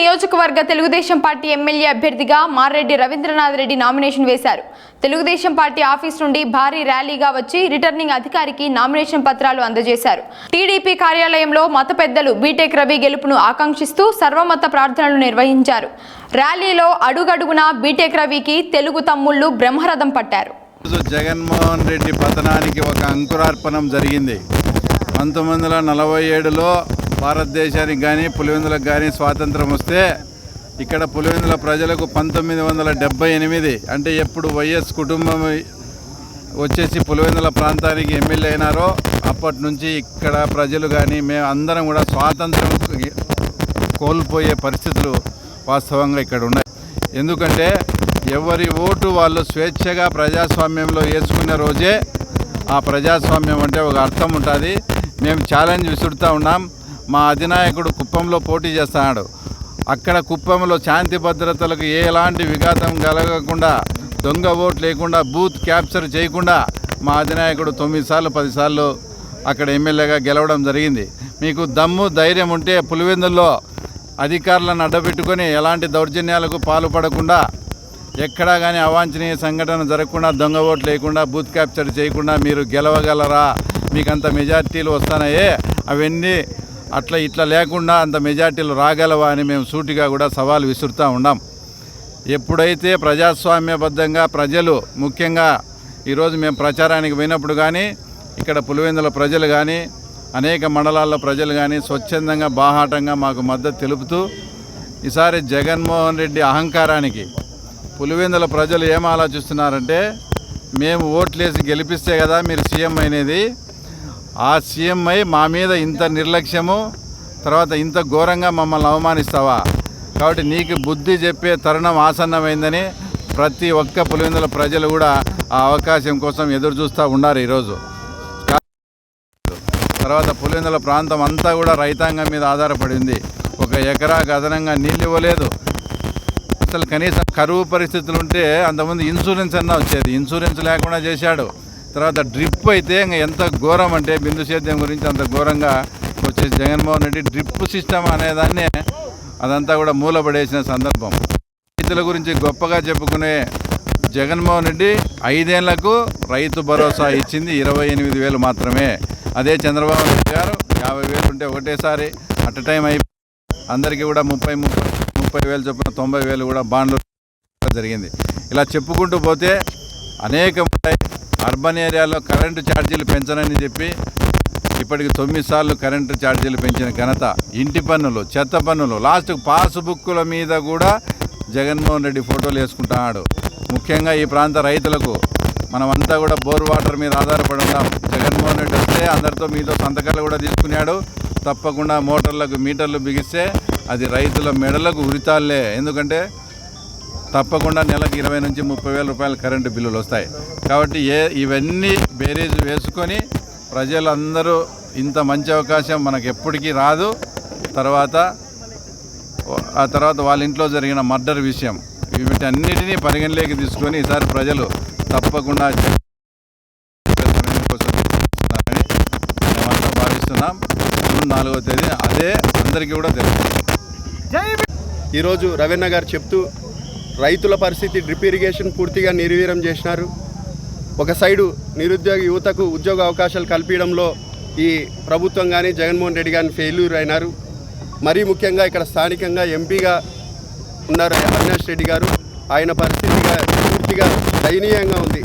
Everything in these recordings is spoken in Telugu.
నియోజకవర్గ తెలుగుదేశం పార్టీ ఎమ్మెల్యే అభ్యర్థిగా మారెడ్డి రవీంద్రనాథ్ రెడ్డి నామినేషన్ వేశారు. తెలుగుదేశం పార్టీ ఆఫీస్ నుండి భారీ ర్యాలీగా వచ్చి రిటర్నింగ్ అధికారికి నామినేషన్ పత్రాలు అందజేశారు. టీడీపీ కార్యాలయంలో మత పెద్దలు బీటెక్ రవి గెలుపును ఆకాంక్షిస్తూ సర్వమత ప్రార్థనలు నిర్వహించారు. ర్యాలీలో అడుగడుగున బీటెక్ రవికి తెలుగు తమ్ముళ్ళు బ్రహ్మరథం పట్టారు. జగన్మోహన్ రెడ్డి పతనానికి ఒక అంకురార్పణం జరిగింది. పంతొమ్మిది వందల నలభై ఏడులో భారతదేశానికి కానీ పులివెందులకు కానీ స్వాతంత్రం వస్తే ఇక్కడ పులివెందుల ప్రజలకు పంతొమ్మిది వందల డెబ్బై ఎనిమిది అంటే ఎప్పుడు వైఎస్ కుటుంబం వచ్చేసి పులివెందుల ప్రాంతానికి ఎమ్మెల్యే అయినారో అప్పటి నుంచి ఇక్కడ ప్రజలు కానీ మేము అందరం కూడా స్వాతంత్రం కోల్పోయే పరిస్థితులు వాస్తవంగా ఇక్కడ ఉన్నాయి. ఎందుకంటే ఎవరి ఓటు వాళ్ళు స్వేచ్ఛగా ప్రజాస్వామ్యంలో వేసుకున్న రోజే ఆ ప్రజాస్వామ్యం అంటే ఒక అర్థం ఉంటుంది. మేము ఛాలెంజ్ విసురుతూ ఉన్నాం. మా అధినాయకుడు కుప్పంలో పోటీ చేస్తున్నాడు అక్కడ కుప్పంలో శాంతి భద్రతలకు ఎలాంటి విఘాతం కలగకుండా దొంగ ఓటు లేకుండా బూత్ క్యాప్చర్ చేయకుండా మా అధినాయకుడు తొమ్మిది సార్లు పదిసార్లు అక్కడ ఎమ్మెల్యేగా గెలవడం జరిగింది. మీకు దమ్ము ధైర్యం ఉంటే పులివెందుల్లో అధికారులను అడ్డబెట్టుకొని ఎలాంటి దౌర్జన్యాలకు పాల్పడకుండా ఎక్కడా కానీ అవాంఛనీయ సంఘటన జరగకుండా దొంగ ఓట్ లేకుండా బూత్ క్యాప్చర్ చేయకుండా మీరు గెలవగలరా? మీకు అంత మెజార్టీలు వస్తున్నాయే అవన్నీ అట్లా ఇట్లా లేకుండా అంత మెజార్టీలు రాగలవా అని మేము సూటిగా కూడా సవాల్ విసురుతూ ఉన్నాం. ఎప్పుడైతే ప్రజాస్వామ్యబద్ధంగా ప్రజలు ముఖ్యంగా ఈరోజు మేము ప్రచారానికి పోయినప్పుడు కానీ ఇక్కడ పులివెందుల ప్రజలు కానీ అనేక మండలాల్లో ప్రజలు కానీ స్వచ్ఛందంగా బాహాటంగా మాకు మద్దతు తెలుపుతూ ఈసారి జగన్మోహన్ రెడ్డి అహంకారానికి పులివెందుల ప్రజలు ఏం ఆలోచిస్తున్నారంటే మేము ఓట్లేసి గెలిపిస్తే కదా మీరు సీఎం అయినది ఆ సీఎంఐ మా మీద ఇంత నిర్లక్ష్యము తర్వాత ఇంత ఘోరంగా మమ్మల్ని అవమానిస్తావా? కాబట్టి నీకు బుద్ధి చెప్పే తరుణం ఆసన్నమైందని ప్రతి ఒక్క పులివెందుల ప్రజలు కూడా ఆ అవకాశం కోసం ఎదురు చూస్తూ ఉన్నారు ఈరోజు. తర్వాత పులివెందుల ప్రాంతం అంతా కూడా రైతాంగం మీద ఆధారపడింది. ఒక ఎకరాకు అదనంగా నీళ్ళు ఇవ్వలేదు. అసలు కనీసం కరువు పరిస్థితులు ఉంటే అంతకుముందు ఇన్సూరెన్స్ అన్నా వచ్చేది. ఇన్సూరెన్స్ లేకుండా చేశాడు. తర్వాత డ్రిప్ అయితే ఇంకా ఎంత ఘోరం అంటే బిందు సేద్యం గురించి అంత ఘోరంగా వచ్చేసి జగన్మోహన్ రెడ్డి డ్రిప్ సిస్టమ్ అనేదాన్నే అదంతా కూడా మూలపడేసిన సందర్భం. రైతుల గురించి గొప్పగా చెప్పుకునే జగన్మోహన్ రెడ్డి ఐదేళ్ళకు రైతు భరోసా ఇచ్చింది ఇరవై ఎనిమిది వేలు మాత్రమే. అదే చంద్రబాబు నాయుడు గారు యాభై వేలు ఉంటే ఒకటేసారి అట్ టైం అయి అందరికీ కూడా ముప్పై ముప్పై ముప్పై వేలు చొప్పున తొంభై వేలు కూడా బాండ్లు జరిగింది. ఇలా చెప్పుకుంటూ పోతే అనేక ఉంటాయి అర్బన్ ఏరియాలో కరెంటు ఛార్జీలు పెంచనని చెప్పి ఇప్పటికి తొమ్మిది సార్లు కరెంటు ఛార్జీలు పెంచిన ఘనత ఇంటి పన్నులు చెత్త పన్నులు. లాస్ట్ పాస్బుక్కుల మీద కూడా జగన్మోహన్ రెడ్డి ఫోటోలు వేసుకుంటున్నాడు. ముఖ్యంగా ఈ ప్రాంత రైతులకు మనమంతా కూడా బోర్ వాటర్ మీద ఆధారపడి ఉన్నాం. జగన్మోహన్ రెడ్డి వస్తే అందరితో మీతో సంతకాలు కూడా తీసుకున్నాడు. తప్పకుండా మోటార్లకు మీటర్లు బిగిస్తే అది రైతుల మెడలకు ఉరితాలే ఎందుకంటే తప్పకుండా నెలకు ఇరవై నుంచి ముప్పై వేల రూపాయల కరెంటు బిల్లులు వస్తాయి. కాబట్టి ఏ ఇవన్నీ బేరీజ్ వేసుకొని ప్రజలందరూ ఇంత మంచి అవకాశం మనకు ఎప్పటికీ రాదు. తర్వాత ఆ తర్వాత వాళ్ళ ఇంట్లో జరిగిన మర్డర్ విషయం వీటన్నిటినీ పరిగణలోకి తీసుకొని ఈసారి ప్రజలు తప్పకుండా భావిస్తున్నాం. జూన్ నాలుగో తేదీ అదే అందరికీ కూడా తెలుసు. ఈరోజు రవీణ గారు చెప్తూ రైతుల పరిస్థితి డ్రిప్ ఇరిగేషన్ పూర్తిగా నిర్వీర్యం చేసినారు. ఒక సైడు నిరుద్యోగ యువతకు ఉద్యోగ అవకాశాలు కల్పించడంలో ఈ ప్రభుత్వం కానీ జగన్మోహన్ రెడ్డి గారిని ఫెయిల్యూర్ అయినారు. మరీ ముఖ్యంగా ఇక్కడ స్థానికంగా ఎంపీగా ఉన్నారు అవినాష్ రెడ్డి గారు. ఆయన పరిస్థితిగా పూర్తిగా దయనీయంగా ఉంది.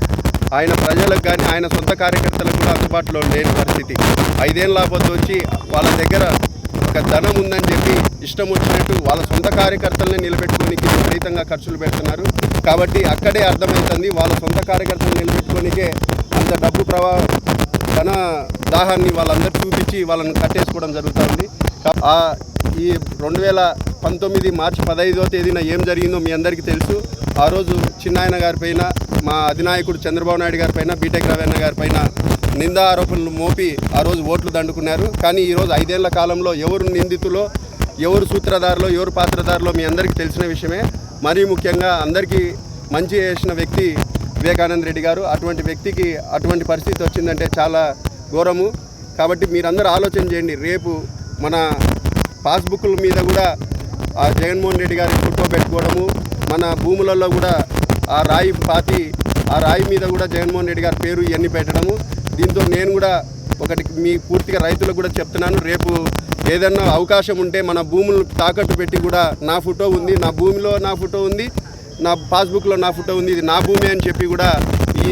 ఆయన ప్రజలకు కానీ ఆయన సొంత కార్యకర్తలకు కూడా అందుబాటులో లేని పరిస్థితి. ఐదేళ్ళ పొద్దు వచ్చి వాళ్ళ దగ్గర ఒక ధనం ఉందని చెప్పి ఇష్టం వచ్చినట్టు వాళ్ళ సొంత కార్యకర్తలనే నిలబెట్టుకోనికి విపరీతంగా ఖర్చులు పెడుతున్నారు. కాబట్టి అక్కడే అర్థమవుతుంది వాళ్ళ సొంత కార్యకర్తలు నిలబెట్టుకోనికే అంత డబ్బు ప్రవా ధన దాహాన్ని వాళ్ళందరూ చూపించి వాళ్ళని కట్టేసుకోవడం జరుగుతుంది ఈ రెండు వేల పంతొమ్మిది మార్చి పదహైదో తేదీన ఏం జరిగిందో మీ అందరికీ తెలుసు. ఆ రోజు చిన్నాయన గారి పైన మా అధినాయకుడు చంద్రబాబు నాయుడు గారి పైన బీటెక్ రవీణ గారి పైన నింద ఆరోపణలు మోపి ఆ రోజు ఓట్లు దండుకున్నారు. కానీ ఈరోజు ఐదేళ్ళ కాలంలో ఎవరు నిందితులో ఎవరు సూత్రధారులో ఎవరు పాత్రధారులో మీ అందరికీ తెలిసిన విషయమే. మరీ ముఖ్యంగా అందరికీ మంచి చేసిన వ్యక్తి వివేకానంద రెడ్డి గారు. అటువంటి వ్యక్తికి అటువంటి పరిస్థితి వచ్చిందంటే చాలా ఘోరము. కాబట్టి మీరందరూ ఆలోచన చేయండి. రేపు మన పాస్బుక్ల మీద కూడా ఆ జగన్మోహన్ రెడ్డి గారి ఫోటో పెట్టుకోవడము మన భూములలో కూడా ఆ రాయి పాతి ఆ రాయి మీద కూడా జగన్మోహన్ రెడ్డి గారి పేరు ఇవన్నీ పెట్టడము. దీంతో నేను కూడా ఒకటి మీ పూర్తిగా రైతులకు కూడా చెప్తున్నాను రేపు ఏదన్నా అవకాశం ఉంటే మన భూములను తాకట్టు పెట్టి కూడా నా ఫోటో ఉంది నా భూమిలో నా ఫోటో ఉంది నా పాస్బుక్లో నా ఫోటో ఉంది ఇది నా భూమి అని చెప్పి కూడా ఈ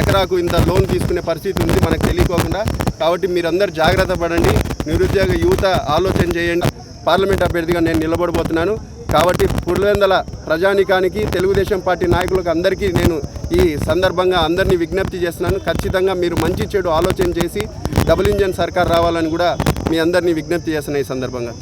ఎకరాకు ఇంత లోన్ తీసుకునే పరిస్థితి ఉంది మనకు తెలియకోకుండా. కాబట్టి మీరందరూ జాగ్రత్త పడండి నిరుద్యోగ యువత ఆలోచన చేయండి. పార్లమెంట్ అభ్యర్థిగా నేను నిలబడబోతున్నాను. కాబట్టి పులివెందల ప్రజానికానికి తెలుగుదేశం పార్టీ నాయకులకు అందరికీ నేను ఈ సందర్భంగా అందరినీ విజ్ఞప్తి చేస్తున్నాను. ఖచ్చితంగా మీరు మంచి చెడు ఆలోచన చేసి డబుల్ ఇంజన్ సర్కార్ రావాలని కూడా మీ అందరినీ విజ్ఞప్తి చేస్తున్నాను ఈ సందర్భంగా.